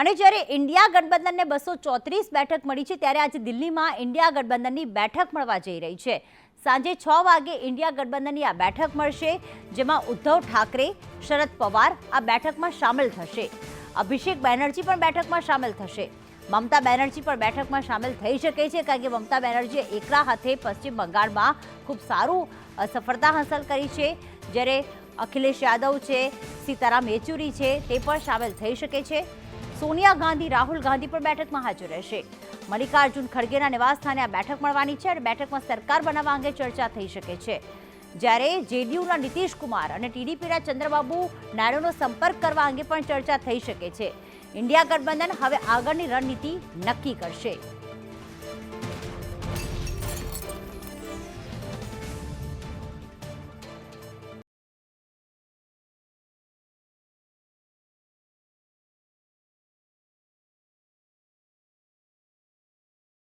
અને જ્યારે ઇન્ડિયા ગઠબંધનને બસો ચોત્રીસ બેઠક મળી છે, ત્યારે આજે દિલ્હીમાં ઇન્ડિયા ગઠબંધનની બેઠક મળવા જઈ રહી છે. સાંજે છ વાગે ઇન્ડિયા ગઠબંધનની આ બેઠક મળશે, જેમાં ઉદ્ધવ ઠાકરે, શરદ પવાર આ બેઠકમાં સામેલ થશે. અભિષેક બેનર્જી પણ બેઠકમાં સામેલ થશે. મમતા બેનર્જી પણ બેઠકમાં સામેલ થઈ શકે છે, કારણ કે મમતા બેનર્જીએ એકલા હાથે પશ્ચિમ બંગાળમાં ખૂબ સારું સફળતા હાંસલ કરી છે. જ્યારે અખિલેશ યાદવ છે, સીતારામ યેચુરી છે, તે પણ સામેલ થઈ શકે છે. સોનિયા ગાંધી, રાહુલ ગાંધી પણ બેઠકમાં હાજર રહેશે. મલ્લિકાર્જુન ખડગેના નિવાસસ્થાને આ બેઠક મળવાની છે અને બેઠકમાં સરકાર બનાવવા અંગે ચર્ચા થઈ શકે છે. જ્યારે જેડીયુના નીતિશ કુમાર અને ટીડીપીના ચંદ્રબાબુ નાયડુનો સંપર્ક કરવા અંગે પણ ચર્ચા થઈ શકે છે. ઇન્ડિયા ગઠબંધન હવે આગળની રણનીતિ નક્કી કરશે.